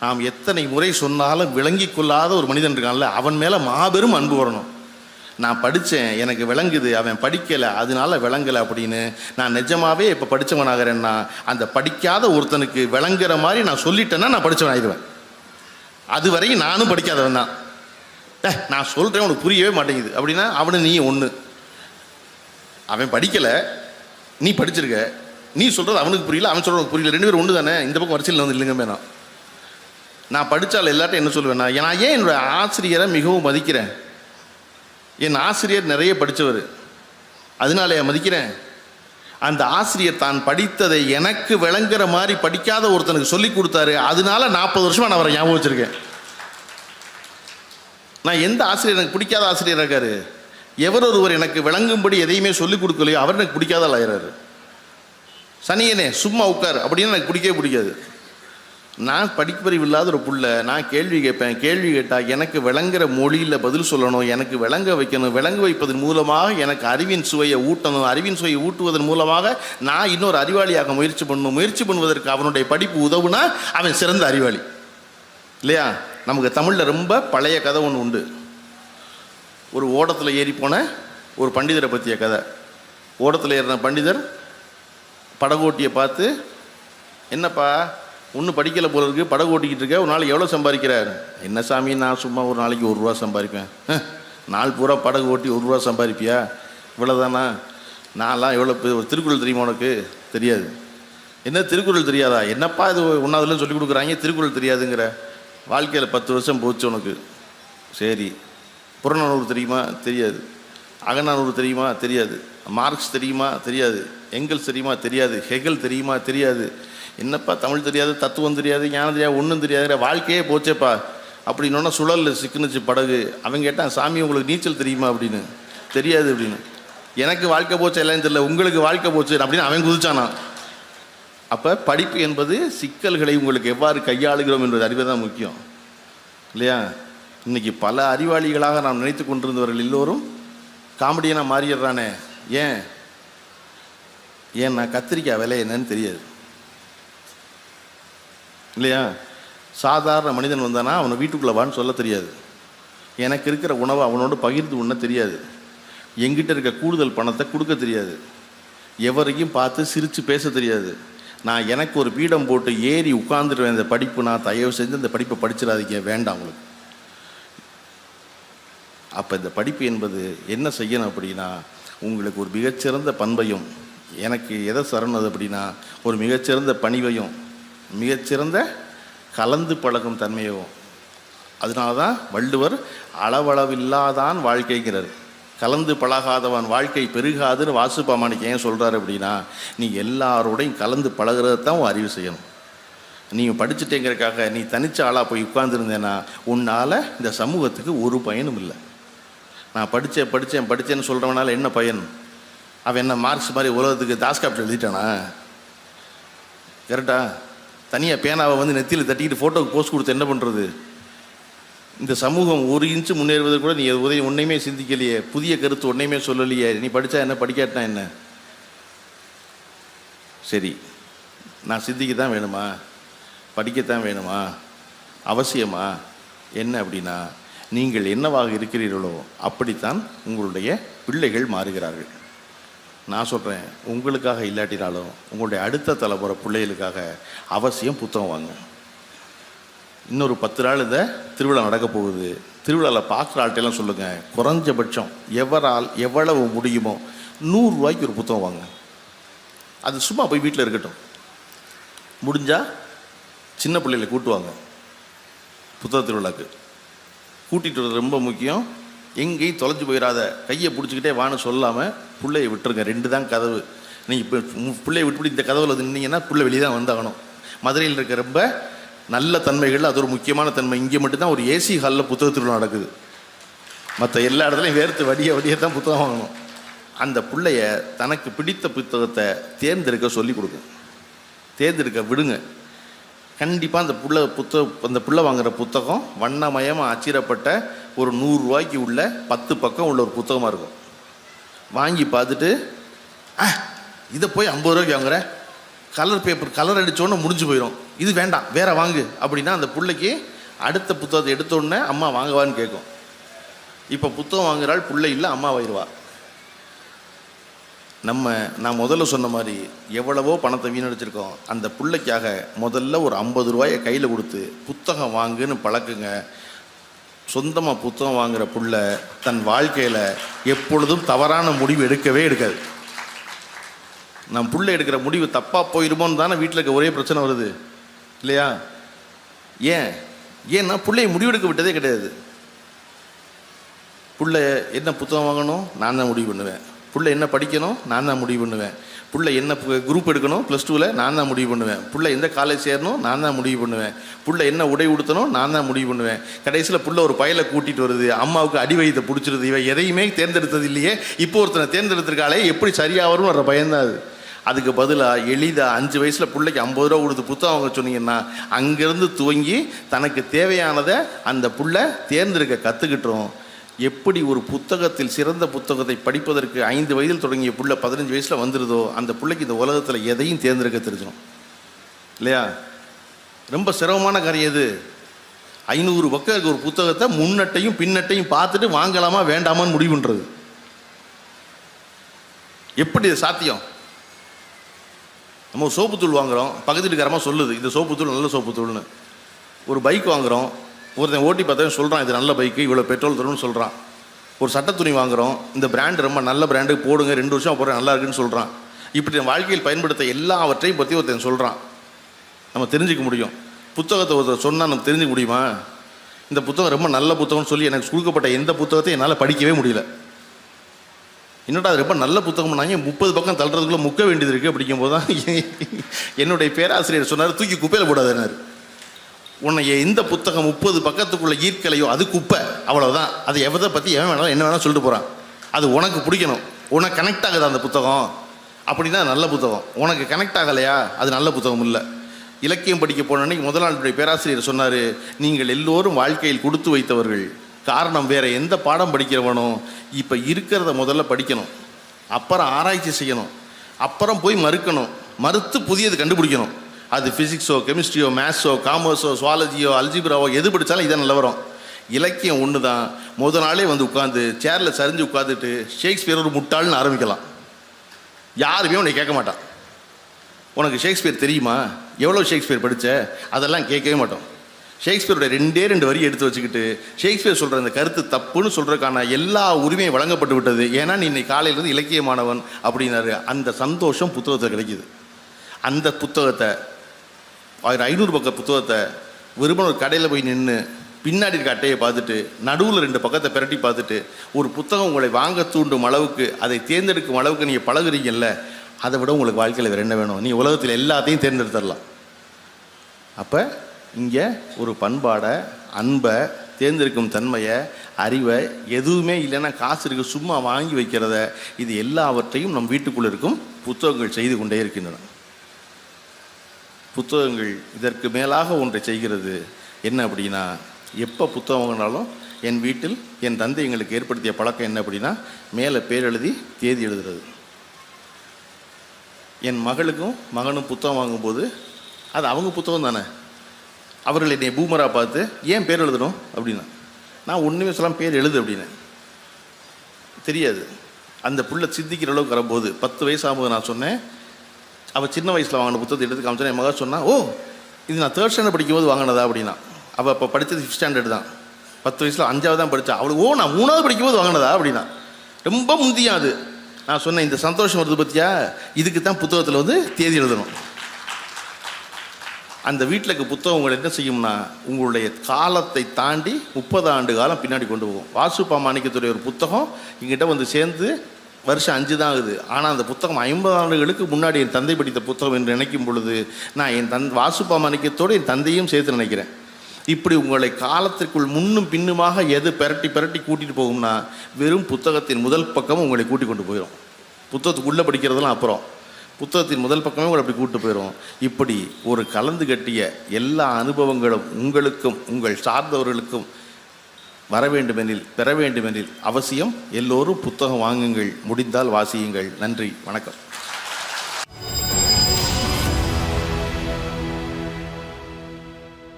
நாம் எத்தனை முறை சொன்னாலும் விளங்கி கொள்ளாத ஒரு மனிதன் இருக்கான்ல அவன் மேலே மாபெரும் அன்பு வரணும். நான் படித்தேன் எனக்கு விளங்குது அவன் படிக்கலை அதனால விளங்கலை அப்படின்னு. நான் நிஜமாவே இப்போ படித்தவனாகிறேன்னா அந்த படிக்காத ஒருத்தனுக்கு விளங்குற மாதிரி நான் சொல்லிட்டேன்னா நான் படித்தவன் ஆயிடுவேன். அது நானும் படிக்காதவன் தான். நான் சொல்கிறேன் உனக்கு புரியவே மாட்டேங்குது. அப்படின்னா அவனு நீ ஒன்று அவன் படிக்கலை நீ படிச்சிருக்க. நீ சொல்கிறது அவனுக்கு புரியல அவன் சொல்கிறது புரியல. ரெண்டு பேரும் ஒன்று தானே இந்த பக்கம் வரிசையில் வந்து இல்லைங்க மேடம். நான் படித்தால் எல்லார்ட்டும் என்ன சொல்லுவேன் நான் நான் ஏன் என்னோட ஆசிரியரை மிகவும் மதிக்கிறேன்? என் ஆசிரியர் நிறைய படித்தவர் அதனால மதிக்கிறேன்? அந்த ஆசிரியர் தான் படித்ததை எனக்கு விளங்குற மாதிரி படிக்காத ஒருத்தனுக்கு சொல்லி கொடுத்தாரு. அதனால நாற்பது வருஷமாக நான் அவரை ஞாபகம் வச்சிருக்கேன். நான் எந்த ஆசிரியர்? எனக்கு பிடிக்காத ஆசிரியர் இருக்காரு. எவர் ஒருவர் எனக்கு விளங்கும்படி எதையுமே சொல்லிக் கொடுக்கலையோ அவர் எனக்கு பிடிக்காத ஆயிடுறாரு சனியனே சும்மா உட்கார். அப்படின்னு எனக்கு பிடிக்கவே பிடிக்காது. நான் படிப்பறிவு இல்லாத ஒரு புள்ள நான் கேள்வி கேட்பேன் கேள்வி கேட்டால் எனக்கு விளங்குற மொழியில் பதில் சொல்லணும் எனக்கு விளங்க வைக்கணும் விளங்க வைப்பதன் மூலமாக எனக்கு அறிவின் சுவையை ஊட்டணும் அறிவின் சுவையை ஊட்டுவதன் மூலமாக நான் இன்னொரு அறிவாளியாக முயற்சி பண்ணணும் முயற்சி பண்ணுவதற்கு அவனுடைய படிப்பு உதவுனா அவன் சிறந்த அறிவாளி. இல்லையா? நமக்கு தமிழில் ரொம்ப பழைய கதை ஒன்று உண்டு. ஒரு ஓடத்தில் ஏறி போன ஒரு பண்டிதரை பற்றிய கதை. ஓடத்தில் ஏறின பண்டிதர் படகோட்டியை பார்த்து என்னப்பா ஒன்றும் படிக்கலை போல இருக்கு படகு ஓட்டிக்கிட்டு இருக்க ஒரு நாளைக்கு எவ்வளோ சம்பாதிக்கிறார்? என்ன சாமி நான் சும்மா ஒரு நாளைக்கு ஒரு ரூபா சம்பாதிப்பேன். நாள் பூரா படகு ஓட்டி ஒரு ரூபா சம்பாதிப்பியா? இவ்வளோதானா நான்லாம் எவ்வளோ திருக்குறள் தெரியுமா உனக்கு? தெரியாது. என்ன திருக்குறள் தெரியாதா? என்னப்பா இது ஒன்றாவதுல சொல்லி கொடுக்குறாங்க திருக்குறள் தெரியாதுங்கிற. வாழ்க்கையில் பத்து வருஷம் போச்சு உனக்கு. சரி. புறநானூறு தெரியுமா? தெரியாது. அகநானூறு தெரியுமா? தெரியாது. மார்க்ஸ் தெரியுமா? தெரியாது. எங்கல்ஸ் தெரியுமா? தெரியாது. ஹெகல் தெரியுமா? தெரியாது. என்னப்பா தமிழ் தெரியாது தத்துவம் தெரியாது ஞானம் தெரியாது ஒன்றும் தெரியாது வாழ்க்கையே போச்சேப்பா. அப்படின்னோன்னா சுழலில் சிக்குனுச்சு படகு. அவன் கேட்டான் சாமி உங்களுக்கு நீச்சல் தெரியுமா? அப்படின்னு. தெரியாது அப்படின்னு. எனக்கு வாழ்க்கை போச்சு எல்லாம் தெரியல. உங்களுக்கு வாழ்க்கை போச்சு அப்படின்னு அவன் குதிச்சானான் அப்போ படிப்பு என்பது சிக்கல்களை உங்களுக்கு எவ்வாறு கையாளுகிறோம் என்பது அறிவு தான் முக்கியம். இல்லையா? இன்னைக்கு பல அறிவாளிகளாக நாம் நினைத்து கொண்டிருந்தவர்கள் எல்லோரும் காமெடியனாக மாறிடுறானே. ஏன்? ஏன் நான் கத்திரிக்காய் விலை என்னன்னு தெரியாது. இல்லையா? சாதாரண மனிதன் வந்தானா அவனை வீட்டுக்குள்ளே வான்னு சொல்ல தெரியாது. எனக்கு இருக்கிற உணவை அவனோடு பகிர்ந்து உண்ண தெரியாது. எங்கிட்ட இருக்க கூடுதல் பணத்தை கொடுக்க தெரியாது. எவரையும் பார்த்து சிரித்து பேச தெரியாது. நான் எனக்கு ஒரு பீடம் போட்டு ஏறி உட்காந்துருவேன் இந்த படிப்பு. நான் தயவு செஞ்சு இந்த படிப்பை படிச்சிடாதீங்க. வேண்டாம் உங்களுக்கு. அப்போ இந்த படிப்பு என்பது என்ன செய்யணும் அப்படின்னா உங்களுக்கு ஒரு மிகச்சிறந்த பண்பையும் எனக்கு எதை சரணது அப்படின்னா ஒரு மிகச்சிறந்த பணிவையும் மிகச்சிறந்த கலந்து பழகும் தன்மையும் அதனால தான் வள்ளுவர் அளவளவில்லாதான் வாழ்க்கைங்கிறார். கலந்து பழகாதவன் வாழ்க்கை பெருகாதுன்னு வாசுபாமானிக்கு ஏன் சொல்கிறாரு அப்படின்னா நீ எல்லாரோடையும் கலந்து பழகிறது தான் உன் அறிவு செய்யணும். நீங்கள் படிச்சுட்டேங்கிறக்காக நீ தனிச்ச ஆளாக போய் உட்கார்ந்துருந்தேன்னா உன்னால் இந்த சமூகத்துக்கு ஒரு பயனும் இல்லை. நான் படித்தேன் படித்தேன் படித்தேன்னு சொல்கிறவனால என்ன பயன்? அவன் என்ன மார்க்ஸ் மாதிரி உலகத்துக்கு தாஸ் காப்பிட்டு எழுதிட்டானா? கரெக்டா? தனியாக பேனாவை வந்து நெத்தியில் தட்டிக்கிட்டு ஃபோட்டோவுக்கு போஸ்ட் கொடுத்து என்ன பண்ணுறது இந்த சமூகம் ஒரு இன்ச்சு முன்னேறுவதற்கு கூட நீ உதவி ஒன்றையுமே சிந்திக்கலையே. புதிய கருத்து ஒன்றையுமே சொல்லலையே. நீ படித்தா என்ன? படிக்காட்டினா என்ன? சரி. நான் சிந்திக்க தான் வேணுமா? படிக்கத்தான் வேணுமா? அவசியமா? என்ன அப்படின்னா நீங்கள் என்னவாக இருக்கிறீர்களோ அப்படித்தான் உங்களுடைய பிள்ளைகள் மாறுகிறார்கள். நான் சொல்கிறேன் உங்களுக்காக இல்லாட்டினாலும் உங்களுடைய அடுத்த தலைமுறை பிள்ளைகளுக்காக அவசியம் புத்தகம் வாங்க. இன்னொரு பத்து நாள் இந்த திருவிழா நடக்க போகுது. திருவிழாவில் பார்க்குற ஆள்கிட்டலாம் சொல்லுங்கள் குறைஞ்சபட்சம் எவரால் எவ்வளவு முடியுமோ நூறுரூவாய்க்கு ஒரு புத்தகம் வாங்க. அது சும்மா போய் வீட்டில் இருக்கட்டும். முடிஞ்சால் சின்ன பிள்ளைகளை கூட்டுவாங்க புத்தக திருவிழாக்கு. கூட்டிகிட்டு வர்றது ரொம்ப முக்கியம். எங்கேயும் தொலைஞ்சு போயிடாத கையை பிடிச்சிக்கிட்டே வான்னு சொல்லாமல் பிள்ளையை விட்டுருங்க. ரெண்டு தான் கதவு. நீங்கள் இப்போ பிள்ளையை விட்டுவிட்டு இந்த கதவில் நின்னீங்கன்னா பிள்ளை வெளியே தான் வந்தாகணும். மதுரையில் இருக்க ரொம்ப நல்ல தன்மைகள் அது ஒரு முக்கியமான தன்மை. இங்கே மட்டும்தான் ஒரு ஏசி ஹாலில் புத்தக திருவிழா நடக்குது. மற்ற எல்லா இடத்துலையும் வேர்த்து வடிய வடிய தான் புத்தகம் வாங்கணும். அந்த பிள்ளைய தனக்கு பிடித்த புத்தகத்தை தேர்ந்தெடுக்க சொல்லி கொடுக்கும். தேர்ந்தெடுக்க விடுங்க. கண்டிப்பாக அந்த புள்ள புத்தக அந்த புள்ள வாங்குகிற புத்தகம் வண்ணமயமாக அச்சிடப்பட்ட ஒரு நூறுரூவாய்க்கு உள்ள பத்து பக்கம் உள்ள ஒரு புத்தகமாக இருக்கும். வாங்கி பார்த்துட்டு ஆ இதை போய் ஐம்பது ரூபாய்க்கு வாங்குற கலர் பேப்பர் கலர் அடித்தோடனே முடிஞ்சு போயிடும் இது வேண்டாம் வேற வாங்கு. அப்படின்னா அந்த பிள்ளைக்கு அடுத்த புத்தகத்தை எடுத்தோடனே அம்மா வாங்கவான்னு கேட்கும். இப்போ புத்தகம் வாங்குறாள் பிள்ளை இல்லை அம்மா வருவா நம்ம நான் முதல்ல சொன்ன மாதிரி எவ்வளவோ பணத்தை வீணடிச்சிருக்கோம். அந்த பிள்ளைக்காக முதல்ல ஒரு ஐம்பது ரூபாயை கையில் கொடுத்து புத்தகம் வாங்குன்னு பழக்குங்க. சொந்தமாக புத்தகம் வாங்குகிற புள்ள தன் வாழ்க்கையில் எப்பொழுதும் தவறான முடிவு எடுக்கவே எடுக்காது. நம் பிள்ளை எடுக்கிற முடிவு தப்பாக போயிருமோன்னு தானே வீட்டில் இருக்க ஒரே பிரச்சனை வருது. இல்லையா? ஏன்? ஏன்னா பிள்ளைய முடிவெடுக்க விட்டதே கிடையாது. பிள்ளை என்ன புத்தகம் வாங்கணும்? நான் தான் முடிவு பண்ணுவேன். பிள்ளை என்ன படிக்கணும்? நான் தான் முடிவு பண்ணுவேன். பிள்ளை என்ன குரூப் எடுக்கணும்? ப்ளஸ் டூவில் நான் தான் முடிவு பண்ணுவேன். பிள்ளை எந்த காலேஜ் சேரணும்? நான் தான் முடிவு பண்ணுவேன். பிள்ளை என்ன உடை உடுத்தணும்? நான் தான் முடிவு பண்ணுவேன். கடைசியில் பிள்ளை ஒரு பயலை கூட்டிகிட்டு வருது. அம்மாவுக்கு அடி வயிற்றை பிடிச்சிருது. இவன் எதையுமே தேர்ந்தெடுத்தது இல்லையே. இப்போ ஒருத்தனை தேர்ந்தெடுத்திருக்காளே எப்படி சரியாக வரும்னு பயந்தான் அது. அதுக்கு பதிலாக எளிதாக அஞ்சு வயசில் பிள்ளைக்கு ஐம்பது ரூபா கொடுத்து புத்தகம் வாங்க சொன்னீங்கன்னா அங்கேருந்து துவங்கி தனக்கு தேவையானதை அந்த புள்ள தேர்ந்தெடுக்க கற்றுக்கிட்டோம் எப்படி ஒரு புத்தகத்தில் சிறந்த புத்தகத்தை படிப்பதற்கு ஐந்து வயதில் தொடங்கிய பிள்ளை பதினஞ்சு வயசில் வந்துருதோ அந்த பிள்ளைக்கு இந்த உலகத்தில் எதையும் தேர்ந்தெடுக்க தெரிஞ்சிடும். இல்லையா? ரொம்ப சிரமமான காரியம் இது ஐநூறு பக்கம் இருக்க ஒரு புத்தகத்தை முன்னட்டையும் பின்னட்டையும் பார்த்துட்டு வாங்கலாமா வேண்டாமான்னு முடிவு பண்ணுறது எப்படி இது சாத்தியம்? நம்ம சோப்புத்தூள் வாங்குறோம் பக்கத்து வீட்டுக்காரமாக சொல்லுது இந்த சோப்புத்தூள் நல்ல சோப்புத்தூள்னு. ஒரு பைக் வாங்குகிறோம் ஒருத்தன் ஓட்டி பார்த்தா சொல்கிறான் இது நல்ல பைக்கு இவ்வளோ பெட்ரோல் தரும்னு சொல்கிறான் ஒரு சட்ட துணி வாங்குகிறோம் இந்த பிராண்ட் ரொம்ப நல்ல பிராண்டு போடுங்க ரெண்டு வருஷம் அப்புறம் நல்லா இருக்குன்னு சொல்கிறான் இப்படி என் வாழ்க்கையில் பயன்படுத்த எல்லாவற்றையும் பற்றி ஒருத்தன் சொல்கிறான் நம்ம தெரிஞ்சுக்க முடியும். புத்தகத்தை ஒருத்தர் சொன்னால் நம்ம தெரிஞ்சுக்க முடியுமா? இந்த புத்தகம் ரொம்ப நல்ல புத்தகம்னு சொல்லி எனக்கு கொடுக்கப்பட்ட எந்த புத்தகத்தையும் என்னால் படிக்கவே முடியல. என்னடா அது ரொம்ப நல்ல புத்தகம்னாங்க முப்பது பக்கம் தள்ளுறதுக்குள்ளே முக்க வேண்டியது இருக்குது அப்படிங்கும்போது தான் என்னுடைய பேராசிரியர் சொன்னார் தூக்கி குப்பையில் போடாதேனார் உன்னை எந்த புத்தகம் முப்பது பக்கத்துக்குள்ளே ஈர்க்கலையோ அது குப்பை. அவ்வளோதான் அது எவதை பற்றி எவன் வேணாலும் என்ன வேணாலும் சொல்லிட்டு போகிறான் அது உனக்கு பிடிக்கணும். உனக்கு கனெக்ட் ஆகுது அந்த புத்தகம்? அப்படின்னா நல்ல புத்தகம். உனக்கு கனெக்ட் ஆகலையா? அது நல்ல புத்தகம் இல்லை. இலக்கியம் படிக்க போன அன்னைக்கு முதல் பேராசிரியர் சொன்னார் நீங்கள் எல்லோரும் வாழ்க்கையில் கொடுத்து வைத்தவர்கள். காரணம் வேறு எந்த பாடம் படிக்கிறவனோ இப்போ இருக்கிறத முதல்ல படிக்கணும். அப்புறம் ஆராய்ச்சி செய்யணும். அப்புறம் போய் மறுக்கணும். மறுத்து புதியது கண்டுபிடிக்கணும். அது ஃபிசிக்ஸோ கெமிஸ்ட்ரியோ மேத்ஸோ காமர்ஸோ சுவாலஜியோ அல்ஜிப்ராவோ எது படித்தாலும் இதான் நல்லா வரும். இலக்கியம் ஒன்று தான் முத நாளே வந்து உட்காந்து சேரில் சரிஞ்சு உட்காந்துட்டு ஷேக்ஸ்பியர் ஒரு முட்டாள்னு ஆரம்பிக்கலாம். யாருமே உன்னை கேட்க மாட்டான். உனக்கு ஷேக்ஸ்பியர் தெரியுமா? எவ்வளோ ஷேக்ஸ்பியர் படித்த அதெல்லாம் கேட்கவே மாட்டோம். ஷேக்ஸ்பியருடைய ரெண்டே ரெண்டு வரி எடுத்து வச்சுக்கிட்டு ஷேக்ஸ்பியர் சொல்கிற அந்த கருத்து தப்புன்னு சொல்கிறதுக்கான எல்லா உரிமையும் வழங்கப்பட்டு விட்டது. ஏன்னா நீ இன்னைக்கு காலையிலேருந்து இலக்கியமானவன் அப்படின்னாரு. அந்த சந்தோஷம் புத்தகத்தில் கிடைக்கிது. அந்த புத்தகத்தை ஆயிரம் ஐநூறு பக்க புத்தகத்தை வெறுமன ஒரு கடையில் போய் நின்று பின்னாடி இருக்க அட்டையை பார்த்துட்டு நடுவில் ரெண்டு பக்கத்தை பிரட்டி பார்த்துட்டு ஒரு புத்தகம் உங்களை வாங்க தூண்டும் அளவுக்கு அதை தேர்ந்தெடுக்கும் அளவுக்கு நீங்கள் பழகுறீங்கல்ல அதை விட உங்களுக்கு வாழ்க்கையில் வேறு என்ன வேணும்? நீ உலகத்தில் எல்லாத்தையும் தேர்ந்தெடுத்துடலாம். அப்போ இங்கே ஒரு பண்பாடை அன்பை தேர்ந்தெடுக்கும் தன்மையை அறிவை எதுவுமே இல்லைன்னா காசு இருக்கு சும்மா வாங்கி வைக்கிறத இது எல்லாவற்றையும் நம் வீட்டுக்குள்ளே இருக்கும் புத்தகங்கள் செய்து கொண்டே இருக்கின்றன. புத்தகங்கள் இதற்கு மேலாக ஒன்றை செய்கிறது. என்ன அப்படின்னா எப்போ புத்தகம் வாங்கினாலும் என் வீட்டில் என் தந்தை எங்களுக்கு ஏற்படுத்திய பழக்கம் என்ன அப்படின்னா மேலே பேர் எழுதி தேதி எழுதுறது. என் மகளுக்கும் மகனும் புத்தகம் வாங்கும்போது அது அவங்க புத்தகம் தானே? அவர்கள் என்னை பூமராக பார்த்து ஏன் பேர் எழுதணும்? அப்படின்னா நான் ஒன்றுமே சொல்லாமல் பேர் எழுது அப்படின்னு தெரியாது. அந்த புள்ள சிந்திக்கிற அளவுக்கு வரும்போது பத்து வயசு ஆகும்போது நான் சொன்னேன் அவள் சின்ன வயசில் வாங்கின புத்தகத்தை எடுத்து காமிச்சா என் மகா சொன்னா ஓ இது நான் தேர்ட் ஸ்டாண்டர்ட் படிக்கும்போது வாங்கினதா? அப்படின்னா. அவள் இப்போ படித்தது ஃபிஃப்த் ஸ்டாண்டர்ட் தான். பத்து வயசில் அஞ்சாவது தான் படித்தா அவளுக்கு ஓ நான் மூணாவது படிக்கும்போது வாங்கினதா? அப்படின்னா. ரொம்ப முந்தியா அது. நான் சொன்னேன் இந்த சந்தோஷம் வருது பற்றியா இதுக்கு தான் புத்தகத்தில் வந்து தேதி எழுதணும். அந்த வீட்டில் இருக்க புத்தகம் உங்களை என்ன செய்யும்னா உங்களுடைய காலத்தை தாண்டி முப்பது ஆண்டு காலம் பின்னாடி கொண்டு போகும். வாசுப்பா மாணிக்கத்துடைய ஒரு புத்தகம் எங்கிட்ட வந்து சேர்ந்து வருஷம் அஞ்சு தான் ஆகுது. ஆனால் அந்த புத்தகம் ஐம்பது ஆண்டுகளுக்கு முன்னாடி என் தந்தை படித்த புத்தகம் என்று நினைக்கும் பொழுது நான் என் தன் வாசுப்பா மணிக்கத்தோடு என் தந்தையும் சேர்த்து நினைக்கிறேன். இப்படி உங்களை காலத்திற்குள் முன்னும் பின்னுமாக எது பெரட்டி பெரட்டி கூட்டிகிட்டு போகும்னா வெறும் புத்தகத்தின் முதல் பக்கம் உங்களை கூட்டி கொண்டு போயிடும் புத்தகத்துக்குள்ளே படிக்கிறதெல்லாம் அப்புறம். புத்தகத்தின் முதல் பக்கமே உங்களை அப்படி கூட்டு போயிடும் இப்படி ஒரு கலந்து கட்டிய எல்லா அனுபவங்களும் உங்களுக்கும் உங்கள் சார்ந்தவர்களுக்கும் வர வேண்டுமெனில் பெற வேண்டுமெனில் அவசியம் எல்லோரும் புத்தகம் வாங்குங்கள் முடிந்தால் வாசியுங்கள். நன்றி வணக்கம்.